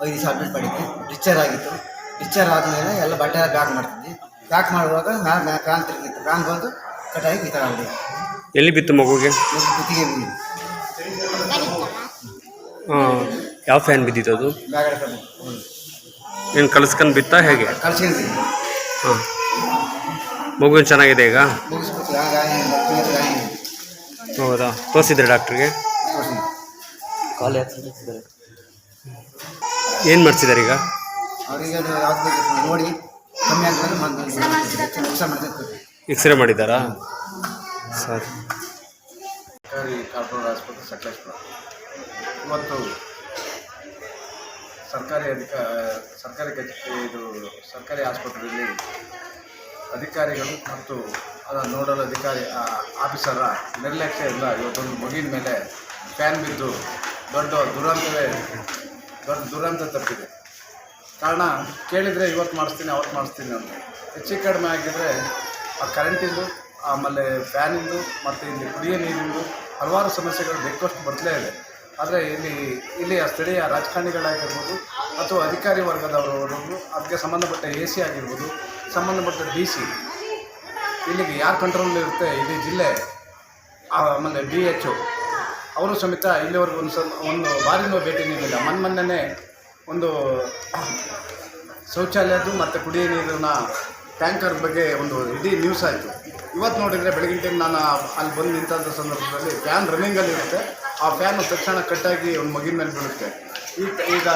ಐದು ದಿವಸ ಅಡ್ಮಿಟ್ ಮಾಡಿದ್ದೆ ರಿಚರ್ ಆಗಿತ್ತು. ರಿಚರ್ ಆದಮೇಲೆ ಎಲ್ಲ ಬಟ್ಟೆ ಎಲ್ಲ ಪ್ಯಾಕ್ ಮಾಡ್ತಿದ್ವಿ. ಪ್ಯಾಕ್ ಮಾಡುವಾಗ ನಾನು ಕ್ರಾನ್ ತಿರುಗಿತ್ತು ಕ್ರಾನ್ ಬಂದು ಕಟ್ಟಾಗಿ ಈ ಥರ ಆಗಿದೆ ಎಲ್ಲಿ ಬಿತ್ತು ಮಗುಗೆ? ಕುತ್ತಿಗೆ ಬಿದ್ದಿದೆ ಹಾಂ ಯಾವ ಫ್ಯಾನ್ ಬಿದ್ದಿತ್ತು ಅದು? ಏನು ಕಲಿಸ್ಕೊಂಡು ಬಿತ್ತಾ ಹೇಗೆ? ಕಳ್ಸಿದ್ವಿ ಹಾಂ. ಮಗು ಚೆನ್ನಾಗಿದೆ ಈಗ? ಮುಗಿಸ್ಬಿಟ್ಟು. ಹೌದಾ? ತೋರಿಸಿದ್ರೆ ಡಾಕ್ಟ್ರಿಗೆ. ಕಾಲು ಏನು ಮಾಡ್ತಿದ್ದಾರೆ ಈಗ? ಅವರಿಗೆ ನೋಡಿ ಕಮ್ಮಿ ಎಕ್ಸ್ರೇ ಮಾಡಿದ್ದಾರಾ? ಸರಿ. ಸರ್ಕಾರಿ ಕಾರ್ಪೊರೇಟ್ ಆಸ್ಪತ್ರೆ ಸಕಲೇಶ್ಪುರ ಇವತ್ತು ಸರ್ಕಾರಿ ಅಧಿಕ, ಸರ್ಕಾರಿ ಕಚೇರಿ ಇದು ಸರ್ಕಾರಿ ಆಸ್ಪತ್ರೆಯಲ್ಲಿ ಅಧಿಕಾರಿಗಳು ಮತ್ತು ಅದರ ನೋಡಲ್ ಅಧಿಕಾರಿ ಆಫೀಸರ ನಿರ್ಲಕ್ಷ್ಯ ಇಲ್ಲ. ಇವತ್ತೊಂದು ಮಗಿನ ಮೇಲೆ ಫ್ಯಾನ್ ಬಿದ್ದು ದೊಡ್ಡ ದುರಂತವೇ ದೊಡ್ಡ ದುರಂತ ತಪ್ಪಿದೆ. ಕಾರಣ ಕೇಳಿದರೆ ಇವತ್ತು ಮಾಡಿಸ್ತೀನಿ, ಅವತ್ತು ಮಾಡಿಸ್ತೀನಿ ಅಂತ. ಹೆಚ್ಚು ಕಡಿಮೆ ಆಗಿದ್ದರೆ ಆ ಕರೆಂಟಿಂದು ಆಮೇಲೆ ಫ್ಯಾನಿಂದು ಮತ್ತು ಇಲ್ಲಿ ಕುಡಿಯೋ ನೀರಿಂದು ಹಲವಾರು ಸಮಸ್ಯೆಗಳು ಬೇಕಷ್ಟು ಬರ್ತಲೇ ಇದೆ. ಆದರೆ ಇಲ್ಲಿ ಇಲ್ಲಿಯ ಸ್ಥಳೀಯ ರಾಜಕಾರಣಿಗಳಾಗಿರ್ಬೋದು ಅಥವಾ ಅಧಿಕಾರಿ ವರ್ಗದವರು ಅದಕ್ಕೆ ಸಂಬಂಧಪಟ್ಟ ಎ ಸಿ ಆಗಿರ್ಬೋದು, ಸಂಬಂಧಪಟ್ಟ ಡಿ ಸಿ ಇಲ್ಲಿಗೆ ಯಾರು ಕಂಟ್ರೋಲ್ ಇರುತ್ತೆ? ಇಡೀ ಜಿಲ್ಲೆ, ಆಮೇಲೆ ಡಿ ಎಚ್ ಅವರು ಸಮೇತ ಇಲ್ಲಿವರೆಗೂ ಒಂದು ಸಲ ಒಂದು ಬಾರಿನೂ ಭೇಟಿ ನೀಡಿಲ್ಲ. ಮೊನ್ನೆ ಮೊನ್ನೆನೇ ಒಂದು ಶೌಚಾಲಯದ್ದು ಮತ್ತು ಕುಡಿಯೋ ನೀರಿನ ಟ್ಯಾಂಕರ್ ಬಗ್ಗೆ ಒಂದು ಇಡೀ ನ್ಯೂಸ್ ಆಯಿತು. ಇವತ್ತು ನೋಡಿದರೆ ಬೆಳಗಿನ ಟೈಮ್ ನಾನು ಅಲ್ಲಿ ಬಂದು ನಿಂತಂಥ ಸಂದರ್ಭದಲ್ಲಿ ಫ್ಯಾನ್ ರನ್ನಿಂಗಲ್ಲಿ ಇರುತ್ತೆ. ಆ ಫ್ಯಾನು ತಕ್ಷಣ ಕಟ್ಟಾಗಿ ಒಂದು ಮಗಿನ ಮೇಲೆ ಬೀಳುತ್ತೆ. ಈಗ ಈಗ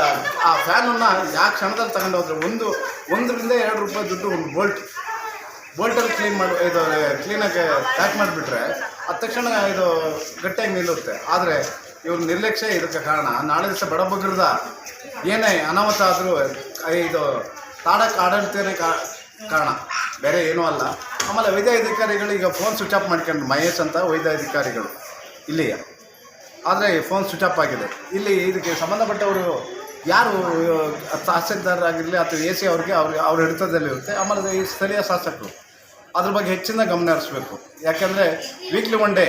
ಆ ಫ್ಯಾನನ್ನು ಯಾವ ಕ್ಷಣದಲ್ಲಿ ತಗೊಂಡು ಹೋದ್ರೆ ಒಂದು, ಒಂದರಿಂದ ಎರಡು ರೂಪಾಯಿ ದುಡ್ಡು ಒಂದು ಬೋಲ್ಟ್ ಬೋಲ್ಟಲ್ಲಿ ಕ್ಲೀನ್ ಮಾಡಿ, ಇದು ಕ್ಲೀನಾಗಿ ಪ್ಯಾಕ್ ಮಾಡಿಬಿಟ್ರೆ ಅದ ತಕ್ಷಣ ಇದು ಗಟ್ಟಿಯಾಗಿ ನಿಲ್ಲುತ್ತೆ. ಆದರೆ ಇವ್ರ ನಿರ್ಲಕ್ಷ್ಯ ಇದಕ್ಕೆ ಕಾರಣ, ನಾಳೆ ದಿವಸ ಬಡಬಗ್ರದ ಏನೇ ಅನಾಹುತ ಆದರೂ ಇದು ತಾಡಕ್ಕೆ ಆಡಳಿತನೇ ಕಾರಣ. ಬೇರೆ ಏನೂ ಅಲ್ಲ. ಆಮೇಲೆ ವೈದ್ಯಾಧಿಕಾರಿಗಳು ಈಗ ಫೋನ್ ಸ್ವಿಚ್ ಆಫ್ ಮಾಡ್ಕೊಂಡು ಮಹೇಶ್ ಅಂತ ವೈದ್ಯಾಧಿಕಾರಿಗಳು ಇಲ್ಲಿಯ. ಆದರೆ ಫೋನ್ ಸ್ವಿಚ್ ಆಫ್ ಆಗಿದೆ. ಇಲ್ಲಿ ಇದಕ್ಕೆ ಸಂಬಂಧಪಟ್ಟವರು ಯಾರು ತಹಸೀಲ್ದಾರ್ ಆಗಿರಲಿ ಅಥವಾ ಎ ಸಿ ಅವ್ರಿಗೆ ಅವ್ರಿಗೆ ಅವ್ರ ಹಿಡಿತದಲ್ಲಿರುತ್ತೆ ಆಮೇಲೆ ಈ ಸ್ಥಳೀಯ ಶಾಸಕರು. ಅದ್ರ ಬಗ್ಗೆ ಹೆಚ್ಚಿನ ಗಮನ ಹರಿಸ್ಬೇಕು. ಯಾಕೆಂದರೆ ವೀಕ್ಲಿ ಒನ್ ಡೇ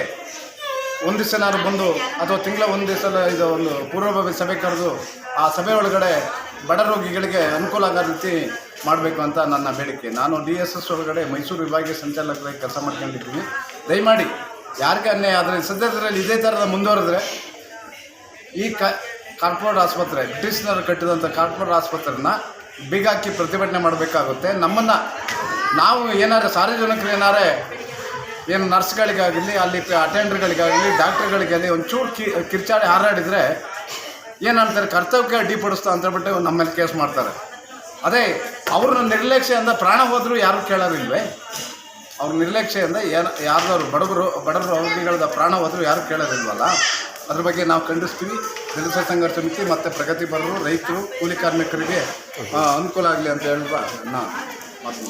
ಒಂದು ದಿವಸನಾದ್ರು ಬಂದು ಅಥವಾ ತಿಂಗಳ ಒಂದು ದಿವಸ ಇದು ಒಂದು ಪೂರ್ವಭಾವಿ ಸಭೆ ಕರೆದು ಆ ಸಭೆ ಒಳಗಡೆ ಬಡ ರೋಗಿಗಳಿಗೆ ಅನುಕೂಲ ಆಗೋ ರೀತಿ ಮಾಡಬೇಕು ಅಂತ ನನ್ನ ಬೇಡಿಕೆ. ನಾನು ಡಿ ಎಸ್ ಎಸ್ ಒಳಗಡೆ ಮೈಸೂರು ವಿಭಾಗೀಯ ಸಂಚಾಲಕರಾಗಿ ಕೆಲಸ ಮಾಡ್ಕೊಂಡಿದ್ದೀನಿ. ದಯಮಾಡಿ ಯಾರಿಗೆ ಅನ್ಯಾಯ ಆದರೆ ಸದ್ಯದರಲ್ಲಿ ಇದೇ ಥರದ ಮುಂದುವರೆದ್ರೆ ಈ ಕ ಕಾರ್ಪೊರೇಟ್ ಆಸ್ಪತ್ರೆ ಬ್ರಿಟಿಷ್ನವರು ಕಟ್ಟಿದಂಥ ಕಾರ್ಪೊರೇಟ್ ಆಸ್ಪತ್ರೆನ ಬಿಗಾಕಿ ಪ್ರತಿಭಟನೆ ಮಾಡಬೇಕಾಗುತ್ತೆ. ನಮ್ಮನ್ನು ನಾವು ಏನಾರು ಸಾರ್ವಜನಿಕರು ಏನಾರೇ ಏನು ನರ್ಸ್ಗಳಿಗಾಗಲಿ, ಅಲ್ಲಿ ಅಟೆಂಡರ್ಗಳಿಗಾಗಲಿ ಡಾಕ್ಟ್ರುಗಳಿಗಾಗಲಿ ಒಂಚೂರು ಕಿ, ಕಿರ್ಚಾಡಿ ಹಾರಾಡಿದರೆ ಏನಂತಾರೆ, ಕರ್ತವ್ಯಕ್ಕೆ ಅಡ್ಡಿಪಡಿಸ್ತಾ ಅಂತ ಹೇಳ್ಬಿಟ್ಟು ನಮ್ಮ ಮೇಲೆ ಕೇಸ್ ಮಾಡ್ತಾರೆ. ಅದೇ ಅವ್ರನ್ನ ನಿರ್ಲಕ್ಷ್ಯದಿಂದ ಪ್ರಾಣ ಹೋದರೂ ಯಾರು ಕೇಳೋದಿಲ್ವೇ ಅವ್ರ ನಿರ್ಲಕ್ಷ್ಯದಿಂದ ಏನು ಯಾರ್ದವ್ರು ಬಡವರು ಬಡವರು ರೋಗಿಗಳದ ಪ್ರಾಣ ಹೋದರೂ ಯಾರು ಕೇಳೋದಿಲ್ವಲ್ಲ ಅದ್ರ ಬಗ್ಗೆ ನಾವು ಖಂಡಿಸ್ತೀವಿ. ಕೆಲಸ ಸಂಘರ್ಷ ಸಮಿತಿ ಮತ್ತು ಪ್ರಗತಿಪರರು ರೈತರು, ಕೂಲಿ ಕಾರ್ಮಿಕರಿಗೆ ಅನುಕೂಲ ಆಗಲಿ ಅಂತ ಹೇಳುವ ನಾನು ಮಾತು